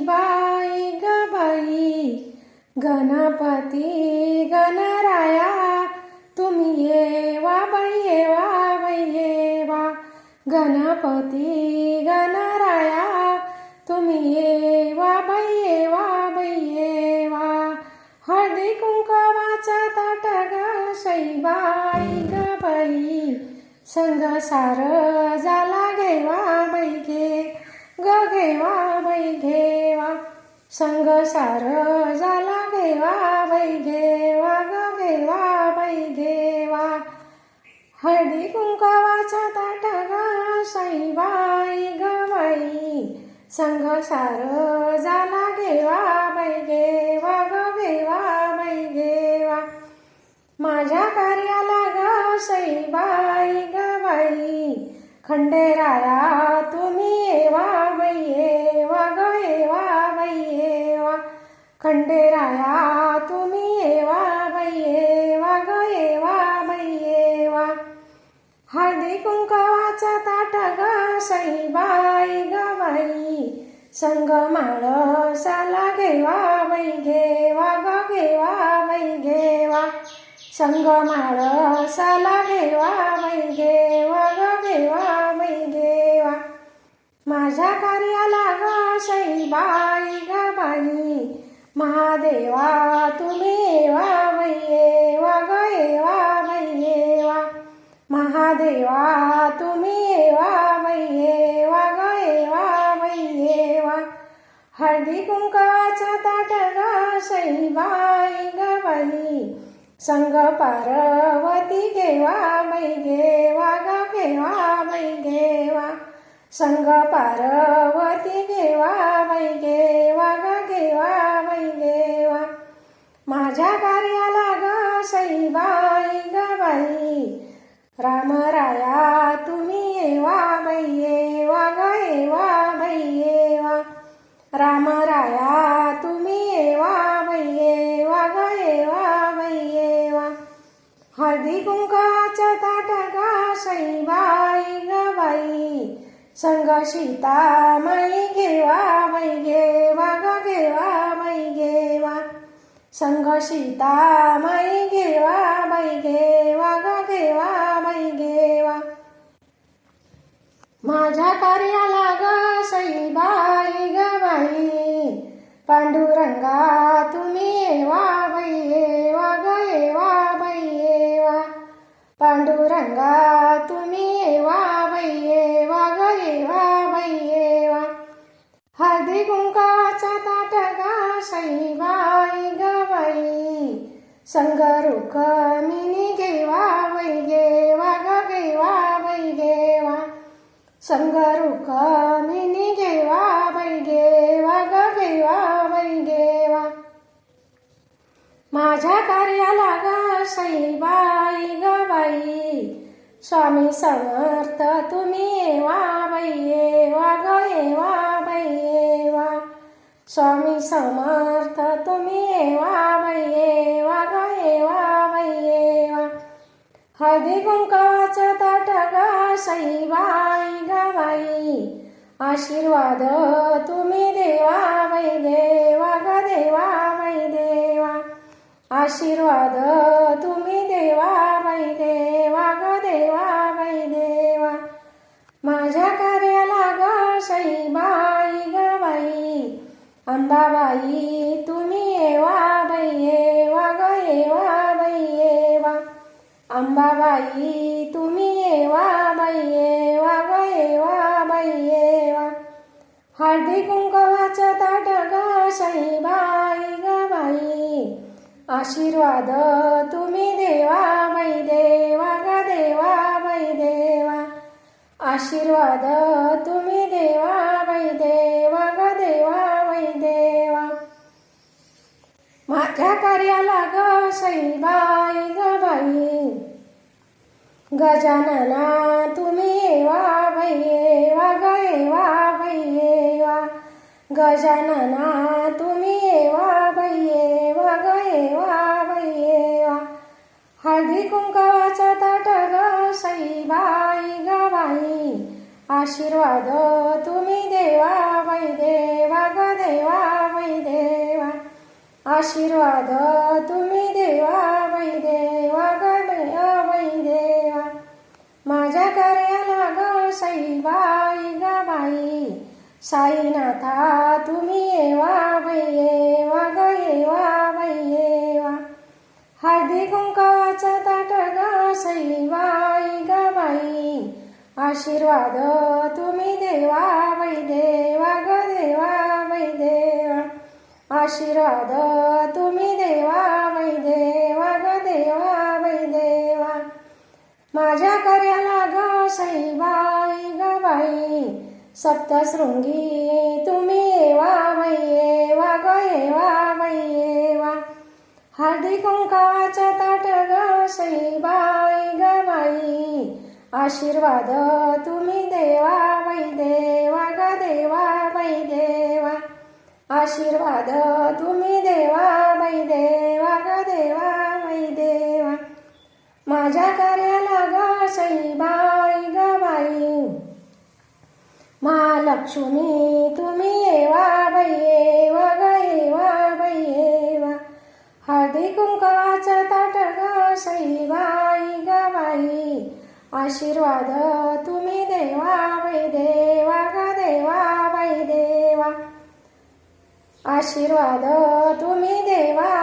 बाई ग बाई गणपती गणराया तुम्ही येवा बाई येवा बाई येवा. गणपती गणराया तुम्ही येवा बाई येवा बाई येवा. हळदी कुंकवाचा ताट ग शैबाई ग बाई संग सार झाला गेवा बाई गे. ग घेवा बाई घेवा संग सार झाला घेवा बाई घेवा ग बाई घेवा हळदी कुंकावाचा ताट साईबाई ग बाई संग सार झाला घेवा बाई घेवा ग बाई घेवा माझ्या कार्याला ग सईबाई ग खंडेराया खंडेराया तुम्ही येवा बैयेवा ग येवा बैयेवा हळदी कुंकवाचा ताट ग सईबाई ग बाई संग माळसाला घेवा बाई घेवा ग घेवा बाई घेवा संग माळसाला घेवा बाई घेवा ग घेवा बाई घेवा माझ्या कार्याला ग सईबाई ग महादेवा तुम्ही वा मैये वा गये वा बाई वा महादेवा तुम्ही वा मैये वा गये वा बाई वा हळदी कुंकाचा ताट ग सईबाई ग संग पार्वती घेवा मै घेवा ग घेवा मै घेवा. संग पार्वती घेवा बाई घेवा ग घेवा बाई घेवा. माझ्या कार्याला ग सईबाई ग बाई. रामराया तुम्ही येवा बाई येवा ग येवा बाई येवा. रामराया तुम्ही येवा बाई येवा ग येवा बाई येवा. हळदी कुंकाचा ताट ग सईबाई ग बाई. संग सीता माई घेवा मै घेवा ग घेवा मै घेवा. संग सीता माई घेवा मै घेवा ग घेवा मै घेवा. माझ्या कार्याला ग सईबाई ग बाई. पांडुरंगा तुम्ही येवा बाई येवा ग येवा बाई येवा. पांडुरंगा तुम्ही येवा बाई येवा. येवा बाई येवा हळदी कुंकाचा ताट गा सईबाई ग बाई संग रुक्मिणी घेवा बाई घेवा ग घेवा बाई गेवा संग रुक्मिणी घेवा बाई घेवा ग गेवा बाई गेवा माझ्या कार्याला ग सईबाई ग बाई स्वामी समर्थ तुम्ही वा बाई वा ग येवा बाई वा स्वामी समर्थ तुम्ही वा बाई वा ग वा बाई वा हळदी कुंकाचं ताट ग सईबाई गवाई आशीर्वाद तुम्ही देवा बाई देवा ग देवा बाई देवा आशीर्वाद तुम्ही देवा बाई देवा ग देवा बाई देवा. माझ्या कार्याला ग सईबाई ग बाई. अंबाबाई तुम्ही येवा बाई येवा ग येवा बाई येवा. अंबाबाई तुम्ही येवा बाई येवा ग येवा बाई येवा. हळदी कुंकवाचं ताट ग सईबाई ग बाई. आशीर्वाद तुम्ही देवा मै देवा ग देवा मै देवा. आशीर्वाद तुम्ही देवा मै देवा ग देवा मै देवा. माझ्या कार्याला ग सईबाई ग बाई. गजानना तुम्ही येवा बाई येवा ग येवा बाई येवा. गजानना तुम्ही येवा बाई वा गये वा. बाई वा हळदी कुंकवाचा ताट ग सईबाई ग बाई आशीर्वाद तुम्ही देवा बाई देवा ग देवा आशीर्वाद तुम्ही देवा बाई देवा ग बाई देवा. माझ्या कार्याला ग सईबाई ग बाई साईनाथा तुम्ही येवा बाई येवा ग येवा बाई येवा हळदी कुंकाचा ताट ग सईबाई ग बाई. आशीर्वाद तुम्ही देवा बाई देवा ग देवा बाई देवा. आशीर्वाद तुम्ही देवा बाई देवा ग देवा बाई देवा. माझ्या कार्याला ग सईबाई ग सप्तशृंगी तुम्ही येवा बाई वा ग येवा बाई येवा हळदी कुंकाचा ताट ग ग बाई आशीर्वाद तुम्ही देवा वै देवा ग देवा वै देवा। आशीर्वाद तुम्ही देवा वै देवा ग देवा वै देवा। माझ्या कार्याला ग सईबाई ग बाई लक्ष्मी तुम्ही येवा बाई येवा ग हळदी कुंकाचा ताट ग सईबाई ग आशीर्वाद तुम्ही देवा बाई देवा ग देवा बाई देवा. आशीर्वाद तुम्ही देवा